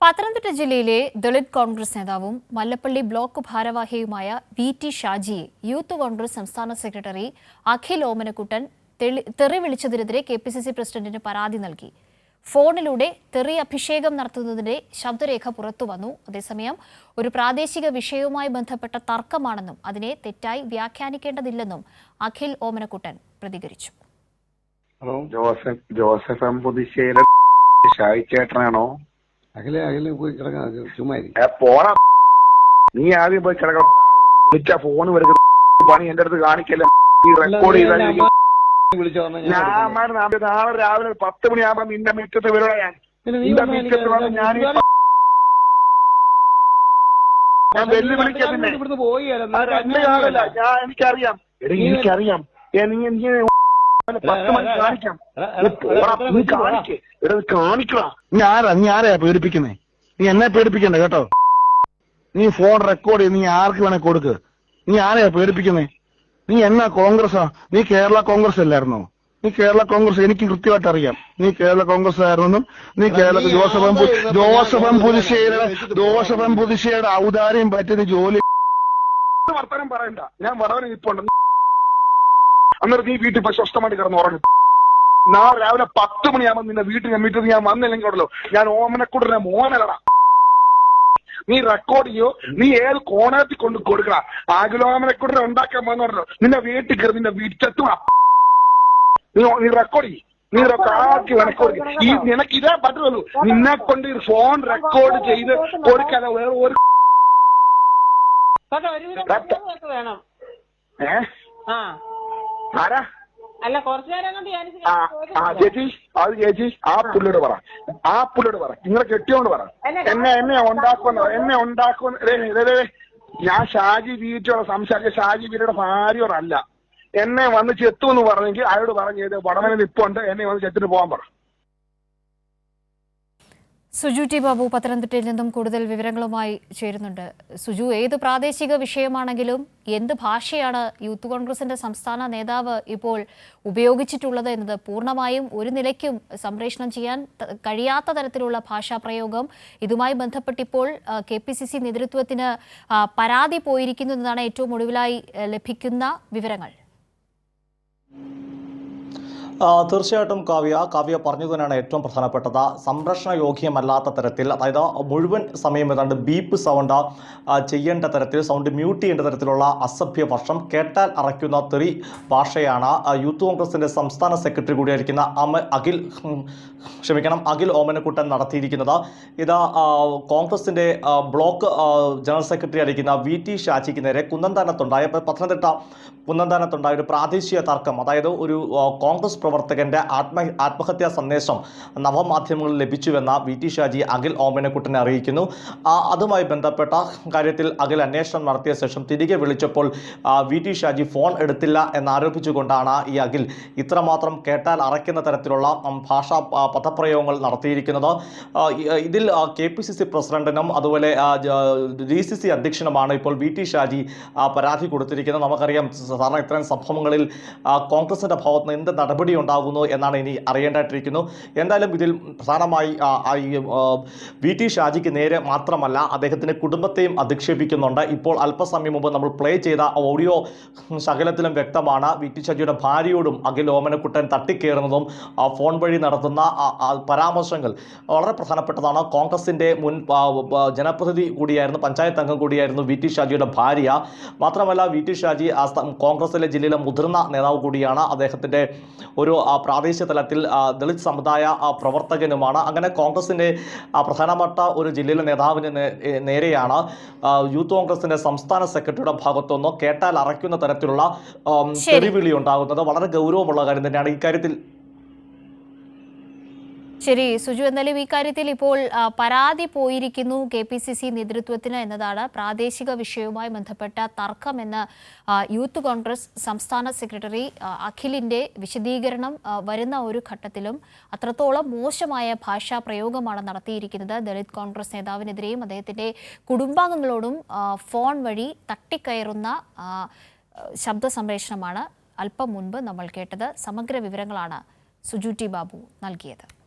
പത്തനംതിട്ട ജില്ലയിലെ ദളിത് കോൺഗ്രസ് നേതാവും മല്ലപ്പള്ളി ബ്ലോക്ക് ഭാരവാഹിയുമായ വി ടി ഷാജിയെ യൂത്ത് കോൺഗ്രസ് സംസ്ഥാന സെക്രട്ടറി അഖിൽ ഓമനക്കുട്ടൻ തെറി വിളിച്ചതിനെതിരെ കെ പി സി സി പ്രസിഡന്റിന് പരാതി നൽകി. ഫോണിലൂടെ തെറി അഭിഷേകം നടത്തുന്നതിന്റെ ശബ്ദരേഖ പുറത്തുവന്നു അതേസമയം ഒരു പ്രാദേശിക വിഷയവുമായി ബന്ധപ്പെട്ട തർക്കമാണെന്നും അതിനെ തെറ്റായി വ്യാഖ്യാനിക്കേണ്ടതില്ലെന്നും അഖിൽ ഓമനക്കുട്ടൻ പ്രതികരിച്ചു. Joseph Joseph M Puthussery Shayi ചേട്ടനാണോ? അഖിലെ അകലെ പോയി കിടക്കാൻ ചുമ്മാ ഇരി. പോടാ. നീ ആദ്യം പോയി കിടക്ക വിളിച്ച ഫോൺ വരുന്നത്. പണി എന്റെ അടുത്ത് കാണിക്കല്ല. ഈ റെക്കോർഡ് ചെയ്താൽ ഞാൻ നാളെ രാവിലെ പത്ത് മണിയാകുമ്പോ നിന്റെ മിറ്റത്ത് വരണ ഞാൻ. നിന്റെ മിറ്റത്ത് വന്ന് ഞാൻ ഞാൻ ഞാൻ വെല്ലുവിളിക്കാം ഞാൻ പിന്നെ രണ്ട് കാലല്ല ഞാൻ എനിക്കറിയാം. എനിക്കറിയാം. എനിക്ക് കാണിക്കാം. നീ പോടാ, നീ കാണിക്ക്. എടാ നീ കാണിക്കടാ. നീ ആരാ? നീ ആരെയാ പേടിപ്പിക്കുന്നേ? നീ എന്നെ പേടിപ്പിക്കണ്ട കേട്ടോ. നീ ഫോൺ റെക്കോർഡ് ചെയ്ത് നീ ആർക്ക് വേണേ കൊടുക്ക്. നീ ആരെയാ പേടിപ്പിക്കുന്നേ? നീ എന്നാ കോൺഗ്രസ്സാ? നീ കേരള കോൺഗ്രസ് അല്ലായിരുന്നോ? നീ കേരള കോൺഗ്രസ് എനിക്ക് കൃത്യമായിട്ട് അറിയാം. നീ കേരള കോൺഗ്രസ് ആയിരുന്നെന്നും നീ കേരള ജോസഫം ജോസഫ് എം ജോസഫ് എം പുതുശ്ശേരിയുടെ ജോസഫ് എം പുതുശ്ശേരിയുടെ ഔദാര്യം പറ്റിയത് ജോലി വർത്തമാനം പറയണ്ട. ഞാൻ വളരെ നിപ്പുണ്ട് അന്നേരം നീ വീട്ടിൽ പോയി സ്വസ്ഥമായിട്ട് കിടന്ന് ഉറങ്ങും. നാളെ രാവിലെ പത്ത് മണിയാകുമ്പോൾ നിന്റെ വീട്ടിൽ ഞാൻ വീട്ടിൽ ഞാൻ വന്നില്ലെങ്കിൽ ഉണ്ടല്ലോ ഞാൻ ഓമനക്കുടനെ മോനലട നീ റെക്കോർഡ് ചെയ്യോ. നീ ഏത് കോണത്തിൽ കൊണ്ട് കൊടുക്കണ? ആകുലോമനക്കുടനെ ഉണ്ടാക്കാൻ വന്നോ നിന്റെ വീട്ടിൽ കയറി നിന്റെ വീട്ടിലെത്തുക നീ നീ റെക്കോർഡ് ചെയ്യും. നീ ആക്കി റെക്കോർഡ് ഈ നിനക്ക് ഇതേ പറ്റുള്ളൂ. നിന്നെ കൊണ്ട് ഫോൺ റെക്കോർഡ് ചെയ്ത് കൊടുക്കാതെ വേറെ ഒരു കേട്ടോ ആരാ? അല്ല കുറച്ചു നേരം കൊണ്ട് ഞാൻ ആ ചേച്ചി അത് ചേച്ചി ആ പുള്ളിയോട് പറ. ആ പുള്ളിയോട് പറ. നിങ്ങളെ കെട്ടിയോണ്ട് പറ. എന്നെ എന്നെ ഉണ്ടാക്കുന്ന എന്നെ ഉണ്ടാക്കുന്ന. ഞാൻ ഷാജി വീറ്റോടെ സംസാരിച്ച ഷാജി വീരയുടെ ഭാര്യയോടല്ല. എന്നെ വന്ന് ചെത്തു എന്ന് പറഞ്ഞെങ്കിൽ അയാളോട് പറഞ്ഞത് വടമനെ നിപ്പുണ്ട് എന്നെ വന്ന് ചെത്തിട്ട് പോകാൻ പറ. സുജു ടി ബാബു പത്തനംതിട്ടയിൽ നിന്നും കൂടുതൽ വിവരങ്ങളുമായി ചേരുന്നുണ്ട്. സുജു ഏത് പ്രാദേശിക വിഷയമാണെങ്കിലും എന്ത് ഭാഷയാണ് യൂത്ത് കോൺഗ്രസിന്റെ സംസ്ഥാന നേതാവ് ഇപ്പോൾ ഉപയോഗിച്ചിട്ടുള്ളത് എന്നത് പൂർണമായും ഒരു നിലയ്ക്കും സംപ്രേഷണം ചെയ്യാൻ കഴിയാത്ത തരത്തിലുള്ള ഭാഷാപ്രയോഗം ഇതുമായി ബന്ധപ്പെട്ടിപ്പോൾ കെ പി സി സി നേതൃത്വത്തിന് പരാതി പോയിരിക്കുന്നു എന്നതാണ് ഏറ്റവും ഒടുവിലായി ലഭിക്കുന്ന വിവരങ്ങൾ. തീർച്ചയായിട്ടും കാവ്യ കാവ്യ പറഞ്ഞു തന്നെയാണ് ഏറ്റവും പ്രധാനപ്പെട്ടത്. സംരക്ഷണ യോഗ്യമല്ലാത്ത തരത്തിൽ അതായത് മുഴുവൻ സമയം ഏതാണ്ട് ബീപ്പ് സൗണ്ട് ചെയ്യേണ്ട തരത്തിൽ സൗണ്ട് മ്യൂട്ട് ചെയ്യേണ്ട തരത്തിലുള്ള അസഭ്യ വർഷം കേട്ടാൽ അറയ്ക്കുന്ന തെറി ഭാഷയാണ്. യൂത്ത് കോൺഗ്രസിന്റെ സംസ്ഥാന സെക്രട്ടറി കൂടിയായിരിക്കുന്ന അമ അഖിൽ ക്ഷമിക്കണം അഖിൽ ഓമനക്കുട്ടൻ നടത്തിയിരിക്കുന്നത്. ഇത് കോൺഗ്രസിന്റെ ബ്ലോക്ക് ജനറൽ സെക്രട്ടറി ആയിരിക്കുന്ന വി ടി ഷാജിക്ക് നേരെ കുന്നന്താനത്തുണ്ടായ പത്തനംതിട്ട കുന്നന്താനത്തുണ്ടായ ഒരു പ്രാദേശിക തർക്കം. അതായത് ഒരു കോൺഗ്രസ് പ്രവർത്തകന്റെ ആത്മ ആത്മഹത്യാ സന്ദേശം നവമാധ്യമങ്ങളിൽ ലഭിച്ചുവെന്ന വി ടി ഷാജി അഖിൽ ഓമനക്കുട്ടനെ അറിയിക്കുന്നു. അതുമായി ബന്ധപ്പെട്ട കാര്യത്തിൽ അഖിൽ അന്വേഷണം നടത്തിയ ശേഷം തിരികെ വിളിച്ചപ്പോൾ വി ടി ഷാജി ഫോൺ എടുത്തില്ല എന്നാരോപിച്ചുകൊണ്ടാണ് ഈ അഖിൽ ഇത്രമാത്രം കേട്ടാൽ അറയ്ക്കുന്ന തരത്തിലുള്ള ഭാഷാ പദപ്രയോഗങ്ങൾ നടത്തിയിരിക്കുന്നത്. ഇതിൽ കെ പി സി സി പ്രസിഡന്റിനും അതുപോലെ ഡി സി സി അധ്യക്ഷനുമാണ് ഇപ്പോൾ വി ടി ഷാജി പരാതി കൊടുത്തിരിക്കുന്നത്. നമുക്കറിയാം സാധാരണ ഇത്തരം സംഭവങ്ങളിൽ കോൺഗ്രസിന്റെ ഭാഗത്ത് നിന്ന് എന്ത് നടപടി ഉണ്ടാകുന്നു എന്നാണ് ഇനി അറിയേണ്ടതായിട്ടിരിക്കുന്നു. എന്തായാലും ഇതിൽ പ്രധാനമായി വി ടി ഷാജിക്ക് നേരെ മാത്രമല്ല അദ്ദേഹത്തിന്റെ കുടുംബത്തെയും അധിക്ഷേപിക്കുന്നുണ്ട്. ഇപ്പോൾ അല്പസമയം മുമ്പ് നമ്മൾ പ്ലേ ചെയ്ത ഓഡിയോ ശകലത്തിലും വ്യക്തമാണ്. വി ടി ഷാജിയുടെ ഭാര്യയോടും അഖിൽ ഓമനക്കുട്ടൻ തട്ടിക്കയറുന്നതും ആ, ഫോൺ വഴി നടത്തുന്ന പരാമർശങ്ങൾ വളരെ പ്രധാനപ്പെട്ടതാണ്. കോൺഗ്രസിന്റെ മുൻ ജനപ്രതിനിധി കൂടിയായിരുന്നു പഞ്ചായത്ത് അംഗം കൂടിയായിരുന്നു വി ടി ഷാജിയുടെ ഭാര്യ. മാത്രമല്ല വി ടി ഷാജി കോൺഗ്രസിലെ ജില്ലയിലെ മുതിർന്ന നേതാവ് കൂടിയാണ്. അദ്ദേഹത്തിന്റെ ഒരു ആ, പ്രാദേശിക തലത്തിൽ ദളിത് സമുദായ ആ, പ്രവർത്തകനുമാണ്. അങ്ങനെ കോൺഗ്രസിന്റെ പ്രധാനപ്പെട്ട ഒരു ജില്ലയിലെ നേതാവിന് നേരെയാണ് യൂത്ത് കോൺഗ്രസിന്റെ സംസ്ഥാന സെക്രട്ടറിയുടെ ഭാഗത്തുനിന്ന് കേട്ടാൽ അറയ്ക്കുന്ന തരത്തിലുള്ള തെറിവിളി ഉണ്ടാകുന്നത്. വളരെ ഗൗരവമുള്ള കാര്യം തന്നെയാണ്. ഇക്കാര്യത്തിൽ ശരി സുജു എന്നാലും ഈ കാര്യത്തിൽ ഇപ്പോൾ പരാതി പോയിരിക്കുന്നു കെ പി സി സി നേതൃത്വത്തിന് എന്നതാണ് പ്രാദേശിക വിഷയവുമായി ബന്ധപ്പെട്ട തർക്കമെന്ന് യൂത്ത് കോൺഗ്രസ് സംസ്ഥാന സെക്രട്ടറി അഖിലിന്റെ വിശദീകരണം വരുന്ന ഒരു ഘട്ടത്തിലും അത്രത്തോളം മോശമായ ഭാഷാ പ്രയോഗമാണ് നടത്തിയിരിക്കുന്നത്. ദളിത് കോൺഗ്രസ് നേതാവിനെതിരെയും അദ്ദേഹത്തിന്റെ കുടുംബാംഗങ്ങളോടും ഫോൺ വഴി തട്ടിക്കയറുന്ന ശബ്ദ സംപ്രേഷണമാണ് അല്പം മുൻപ് നമ്മൾ കേട്ടത്. സമഗ്ര വിവരങ്ങളാണ് സുജു ടി ബാബു നൽകിയത്.